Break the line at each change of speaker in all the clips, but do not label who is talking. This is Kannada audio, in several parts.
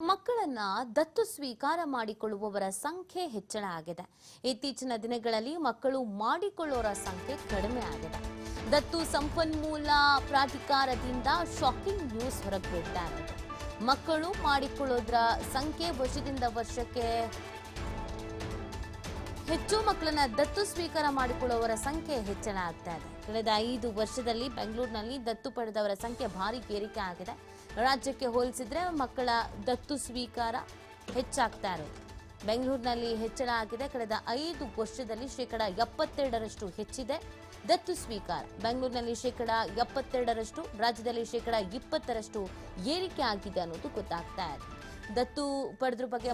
ಮಕ್ಕಳನ್ನ ದತ್ತು ಸ್ವೀಕಾರ ಮಾಡಿಕೊಳ್ಳುವವರ ಸಂಖ್ಯೆ ಹೆಚ್ಚಳ ಆಗಿದೆ. ಇತ್ತೀಚಿನ ದಿನಗಳಲ್ಲಿ ಮಕ್ಕಳು ಮಾಡಿಕೊಳ್ಳೋರ ಸಂಖ್ಯೆ ಕಡಿಮೆ ಆಗಿದೆ. ದತ್ತು ಸಂಪನ್ಮೂಲ ಪ್ರಾಧಿಕಾರದಿಂದ ಶಾಕಿಂಗ್ ನ್ಯೂಸ್ ಹೊರಗೆ ಮಕ್ಕಳು ಮಾಡಿಕೊಳ್ಳೋದ್ರ ಸಂಖ್ಯೆ ವರ್ಷದಿಂದ ವರ್ಷಕ್ಕೆ ಹೆಚ್ಚು. ಮಕ್ಕಳನ್ನ ದತ್ತು ಸ್ವೀಕಾರ ಮಾಡಿಕೊಳ್ಳುವವರ ಸಂಖ್ಯೆ ಹೆಚ್ಚಳ ಆಗ್ತಾ ಇದೆ. ಕಳೆದ ಐದು ವರ್ಷದಲ್ಲಿ ಬೆಂಗಳೂರಿನಲ್ಲಿ ದತ್ತು ಪಡೆದವರ ಸಂಖ್ಯೆ ಭಾರಿ ಏರಿಕೆ ಆಗಿದೆ. ರಾಜ್ಯಕ್ಕೆ ಹೋಲಿಸಿದ್ರೆ ಮಕ್ಕಳ ದತ್ತು ಸ್ವೀಕಾರ ಹೆಚ್ಚಾಗ್ತಾ ಇರೋದು. ಬೆಂಗಳೂರಿನಲ್ಲಿ ಹೆಚ್ಚಳ ಆಗಿದೆ. ಕಳೆದ ಐದು ವರ್ಷದಲ್ಲಿ ಶೇಕಡ ಎಪ್ಪತ್ತೆರಡರಷ್ಟು ಹೆಚ್ಚಿದೆ ದತ್ತು ಸ್ವೀಕಾರ. ಬೆಂಗಳೂರಿನಲ್ಲಿ ಶೇಕಡ ಎಪ್ಪತ್ತೆರಡರಷ್ಟು, ರಾಜ್ಯದಲ್ಲಿ ಶೇಕಡ ಇಪ್ಪತ್ತರಷ್ಟು ಏರಿಕೆ ಆಗಿದೆ ಅನ್ನೋದು ಗೊತ್ತಾಗ್ತಾ ಇದೆ. ದತ್ತು ಪಡೆದ್ರ ಬಗ್ಗೆ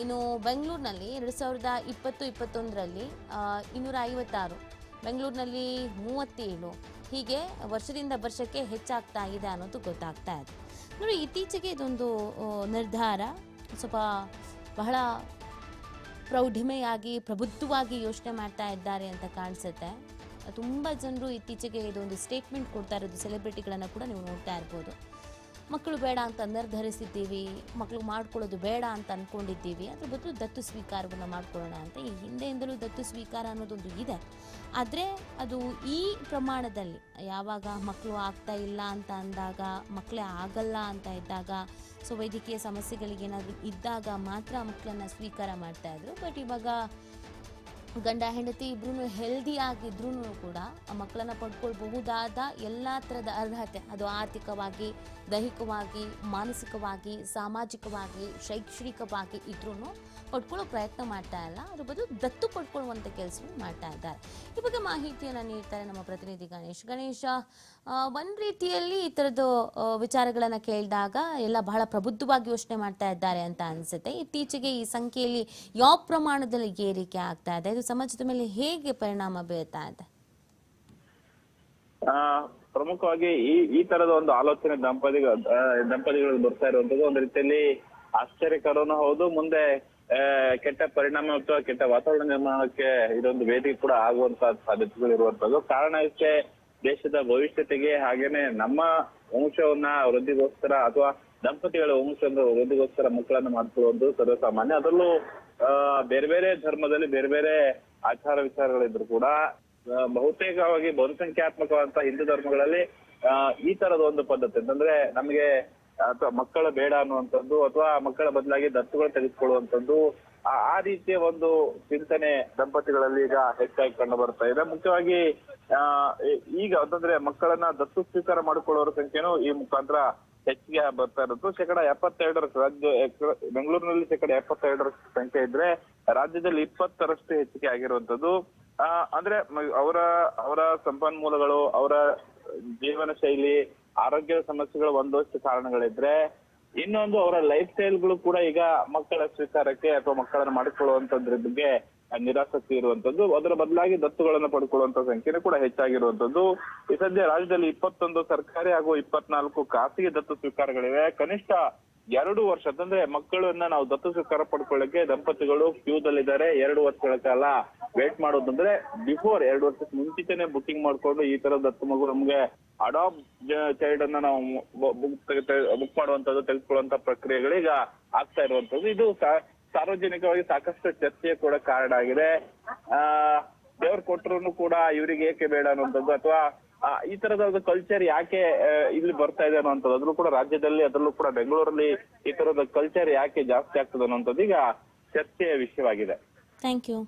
ಇನ್ನು ಬೆಂಗಳೂರಿನಲ್ಲಿ ಎರಡು ಸಾವಿರದ ಇಪ್ಪತ್ತು, ಇಪ್ಪತ್ತೊಂದರಲ್ಲಿ ಇನ್ನೂರ ಐವತ್ತಾರು ಬೆಂಗಳೂರಿನಲ್ಲಿ ಮೂವತ್ತೇಳು. ಹೀಗೆ ವರ್ಷದಿಂದ ವರ್ಷಕ್ಕೆ ಹೆಚ್ಚಾಗ್ತಾ ಇದೆ ಅನ್ನೋದು ಗೊತ್ತಾಗ್ತಾ ಇದೆ. ನೋಡಿ, ಇತ್ತೀಚೆಗೆ ಇದೊಂದು ನಿರ್ಧಾರ, ಸ್ವಲ್ಪ ಬಹಳ ಪ್ರೌಢಿಮೆಯಾಗಿ, ಪ್ರಬುದ್ಧವಾಗಿ ಯೋಚನೆ ಮಾಡ್ತಾ ಇದ್ದಾರೆ ಅಂತ ಕಾಣಿಸುತ್ತೆ. ತುಂಬ ಜನರು ಇತ್ತೀಚೆಗೆ ಇದೊಂದು ಸ್ಟೇಟ್ಮೆಂಟ್ ಕೊಡ್ತಾ ಇರೋದು ಸೆಲೆಬ್ರಿಟಿಗಳನ್ನು ಕೂಡ ನೀವು ನೋಡ್ತಾ ಇರ್ಬೋದು. ಮಕ್ಕಳು ಬೇಡ ಅಂತ ನಿರ್ಧರಿಸಿದ್ದೀವಿ ಮಕ್ಕಳು ಮಾಡ್ಕೊಳ್ಳೋದು ಬೇಡ ಅಂತ ಅಂದ್ಕೊಂಡಿದ್ದೀವಿ ಅದ್ರ ಬದಲು ದತ್ತು ಸ್ವೀಕಾರವನ್ನು ಮಾಡ್ಕೊಳ್ಳೋಣ ಅಂತ ಈ ಹಿಂದೆಯಿಂದಲೂ ದತ್ತು ಸ್ವೀಕಾರ ಅನ್ನೋದೊಂದು ಇದೆ. ಆದರೆ ಅದು ಈ ಪ್ರಮಾಣದಲ್ಲಿ ಯಾವಾಗ ಮಕ್ಕಳು ಆಗ್ತಾ ಇಲ್ಲ ಅಂತ ಅಂದಾಗ, ಮಕ್ಕಳೇ ಆಗಲ್ಲ ಅಂತ ಇದ್ದಾಗ, ಸೊ ವೈದ್ಯಕೀಯ ಸಮಸ್ಯೆಗಳಿಗೆ ಏನಾದರೂ ಇದ್ದಾಗ ಮಾತ್ರ ಮಕ್ಕಳನ್ನು ಸ್ವೀಕಾರ ಮಾಡ್ತಾಯಿದ್ರು ಬಟ್ ಇವಾಗ ಗಂಡ ಹೆಂಡತಿ ಇಬ್ರು ಹೆಲ್ದಿ ಆಗಿದ್ರೂ ಕೂಡ ಆ ಮಕ್ಕಳನ್ನ ಪಡ್ಕೊಳ್ಬಹುದಾದ ಎಲ್ಲ ಥರದ ಅರ್ಹತೆ. ಅದು ಆರ್ಥಿಕವಾಗಿ, ದೈಹಿಕವಾಗಿ, ಮಾನಸಿಕವಾಗಿ, ಸಾಮಾಜಿಕವಾಗಿ, ಶೈಕ್ಷಣಿಕವಾಗಿ ಇದ್ರೂ ಪಡ್ಕೊಳ್ಳೋ ಪ್ರಯತ್ನ ಮಾಡ್ತಾ ಇಲ್ಲ. ಅದ್ರ ಬದಲು ದತ್ತು ಪಡ್ಕೊಳ್ಳುವಂಥ ಕೆಲಸ ಮಾಡ್ತಾ ಇದ್ದಾರೆ. ಈ ಬಗ್ಗೆ ಮಾಹಿತಿಯನ್ನು ನೀಡ್ತಾರೆ ನಮ್ಮ ಪ್ರತಿನಿಧಿ ಗಣೇಶ್. ಗಣೇಶ ಒಂದು ರೀತಿಯಲ್ಲಿ ಈ ಥರದ್ದು ವಿಚಾರಗಳನ್ನು ಕೇಳಿದಾಗ ಎಲ್ಲ ಬಹಳ ಪ್ರಬುದ್ಧವಾಗಿ ಯೋಚನೆ ಮಾಡ್ತಾ ಇದ್ದಾರೆ ಅಂತ ಅನಿಸುತ್ತೆ. ಇತ್ತೀಚೆಗೆ ಈ ಸಂಖ್ಯೆಯಲ್ಲಿ ಯಾವ ಪ್ರಮಾಣದಲ್ಲಿ ಏರಿಕೆ ಆಗ್ತಾ ಇದೆ? ಇದು ಸಮಾಜದ ಮೇಲೆ ಹೇಗೆ ಪರಿಣಾಮ ಬೀಳ್ತಾ ಇದೆ?
ಪ್ರಮುಖವಾಗಿ ಈ ಈ ತರದ ಒಂದು ಆಲೋಚನೆ ದಂಪತಿಗಳ ದಂಪತಿಗಳು ಬರ್ತಾ ಇರುವಂತದ್ದು ಒಂದು ರೀತಿಯಲ್ಲಿ ಆಶ್ಚರ್ಯಕರನೂ ಹೌದು. ಮುಂದೆ ಕೆಟ್ಟ ಪರಿಣಾಮ ಅಥವಾ ಕೆಟ್ಟ ವಾತಾವರಣ ನಿರ್ಮಾಣಕ್ಕೆ ಇದೊಂದು ವೇದಿಕೆ ಕೂಡ ಆಗುವಂತ ಸಾಧ್ಯತೆಗಳು ಇರುವಂತದ್ದು ಕಾರಣ ಇಷ್ಟೇ ದೇಶದ ಭವಿಷ್ಯತೆಗೆ ಹಾಗೇನೆ ನಮ್ಮ ವಂಶವನ್ನ ವೃದ್ಧಿಗೋಸ್ಕರ ಅಥವಾ ದಂಪತಿಗಳ ವಂಶದ ವೃದ್ಧಿಗೋಸ್ಕರ ಮಕ್ಕಳನ್ನು ಮಾಡಿಕೊಳ್ಳುವುದು ಸರ್ವಸಾಮಾನ್ಯ. ಅದರಲ್ಲೂ ಬೇರೆ ಬೇರೆ ಧರ್ಮದಲ್ಲಿ ಬೇರೆ ಬೇರೆ ಆಚಾರ ವಿಚಾರಗಳಿದ್ರು ಕೂಡ ಬಹುತೇಕವಾಗಿ ಬಹುಸಂಖ್ಯಾತ್ಮಕವಾದಂತ ಹಿಂದೂ ಧರ್ಮಗಳಲ್ಲಿ ಈ ತರದ ಒಂದು ಪದ್ಧತಿ. ಅಂತಂದ್ರೆ ನಮಗೆ ಅಥವಾ ಮಕ್ಕಳ ಬೇಡ ಅನ್ನುವಂಥದ್ದು ಅಥವಾ ಮಕ್ಕಳ ಬದಲಾಗಿ ದತ್ತುಗಳು ತೆಗೆದುಕೊಳ್ಳುವಂಥದ್ದು ಆ ರೀತಿಯ ಒಂದು ಚಿಂತನೆ ದಂಪತಿಗಳಲ್ಲಿ ಈಗ ಹೆಚ್ಚಾಗಿ ಕಂಡು ಬರ್ತಾ ಇದೆ. ಮುಖ್ಯವಾಗಿ ಈಗ ಅಂತಂದ್ರೆ ಮಕ್ಕಳನ್ನ ದತ್ತು ಸ್ವೀಕಾರ ಮಾಡಿಕೊಳ್ಳುವವರ ಸಂಖ್ಯೆನೂ ಈ ಮುಖಾಂತರ ಹೆಚ್ಚಿಗೆ ಬರ್ತಾ ಇರೋದು ಶೇಕಡ ಎಪ್ಪತ್ತೆರಡರ ರಾಜ್ಯ ಬೆಂಗಳೂರಿನಲ್ಲಿ ಶೇಕಡ ಎಪ್ಪತ್ತೆರಡರ ಸಂಖ್ಯೆ ಇದ್ರೆ ರಾಜ್ಯದಲ್ಲಿ ಇಪ್ಪತ್ತರಷ್ಟು ಹೆಚ್ಚಿಗೆ ಆಗಿರುವಂತದ್ದು ಅಂದ್ರೆ ಅವರ ಅವರ ಸಂಪನ್ಮೂಲಗಳು, ಅವರ ಜೀವನ ಶೈಲಿ ಆರೋಗ್ಯದ ಸಮಸ್ಯೆಗಳು ಒಂದಷ್ಟು ಕಾರಣಗಳಿದ್ರೆ ಇನ್ನೊಂದು ಅವರ ಲೈಫ್ ಸ್ಟೈಲ್ಗಳು ಕೂಡ ಈಗ ಮಕ್ಕಳ ಸ್ವೀಕಾರಕ್ಕೆ ಅಥವಾ ಮಕ್ಕಳನ್ನ ಮಾಡಿಕೊಳ್ಳುವಂತದ್ರ ಬಗ್ಗೆ ನಿರಾಸಕ್ತಿ ಇರುವಂತದ್ದು. ಅದರ ಬದಲಾಗಿ ದತ್ತುಗಳನ್ನು ಪಡ್ಕೊಳ್ಳುವಂತ ಸಂಖ್ಯೆನೂ ಕೂಡ ಹೆಚ್ಚಾಗಿರುವಂತದ್ದು. ಈ ಸದ್ಯ ರಾಜ್ಯದಲ್ಲಿ ಇಪ್ಪತ್ತೊಂದು ಸರ್ಕಾರಿ ಹಾಗೂ ಇಪ್ಪತ್ನಾಲ್ಕು ಖಾಸಗಿ ದತ್ತು ಸ್ವೀಕಾರಗಳಿವೆ. ಕನಿಷ್ಠ ಎರಡು ವರ್ಷ ಅಂದ್ರೆ ಮಕ್ಕಳನ್ನ ನಾವು ದತ್ತು ಸ್ವೀಕಾರ ಪಡ್ಕೊಳ್ಳಕ್ಕೆ ದಂಪತಿಗಳು ಕ್ಯೂದಲ್ಲಿದ್ದಾರೆ ಎರಡು ವರ್ಷಗಳ ಕಾಲ ವೇಟ್ ಮಾಡೋದಂದ್ರೆ ಬಿಫೋರ್ ಎರಡು ವರ್ಷಕ್ಕೆ ಮುಂಚಿತನೆ ಬುಕಿಂಗ್ ಮಾಡ್ಕೊಂಡು ಈ ತರ ದತ್ತು ಮಗು ನಮ್ಗೆ ಅಡಾಪ್ ಚೈಲ್ಡ್ ಅನ್ನ ನಾವು ಬುಕ್ ಮಾಡುವಂತದ್ದು ತೆಗೆದುಕೊಳ್ಳುವಂತ ಪ್ರಕ್ರಿಯೆಗಳೀಗ ಆಗ್ತಾ ಇರುವಂತದ್ದು ಇದು ಸಾರ್ವಜನಿಕವಾಗಿ ಸಾಕಷ್ಟು ಚರ್ಚೆ ಕೂಡ ಕಾರಣ ಆಗಿದೆ. ಆ, ದೇವ್ರು ಕೊಟ್ಟರು ಕೂಡ ಇವ್ರಿಗೆ ಏಕೆ ಬೇಡ ಅನ್ನುವಂಥದ್ದು ಅಥವಾ ಈ ತರದ ಒಂದು ಕಲ್ಚರ್ ಯಾಕೆ ಇಲ್ಲಿ ಬರ್ತಾ ಇದೆ ಅನ್ನೋಂಥದ್ದು ಅದ್ರಲ್ಲೂ ಕೂಡ ರಾಜ್ಯದಲ್ಲಿ, ಅದರಲ್ಲೂ ಕೂಡ ಬೆಂಗಳೂರಲ್ಲಿ ಈ ತರದ ಕಲ್ಚರ್ ಯಾಕೆ ಜಾಸ್ತಿ ಆಗ್ತದೆ ಅನ್ನೋಂಥದ್ದು ಈಗ ಚರ್ಚೆಯ ವಿಷಯವಾಗಿದೆ.
Thank you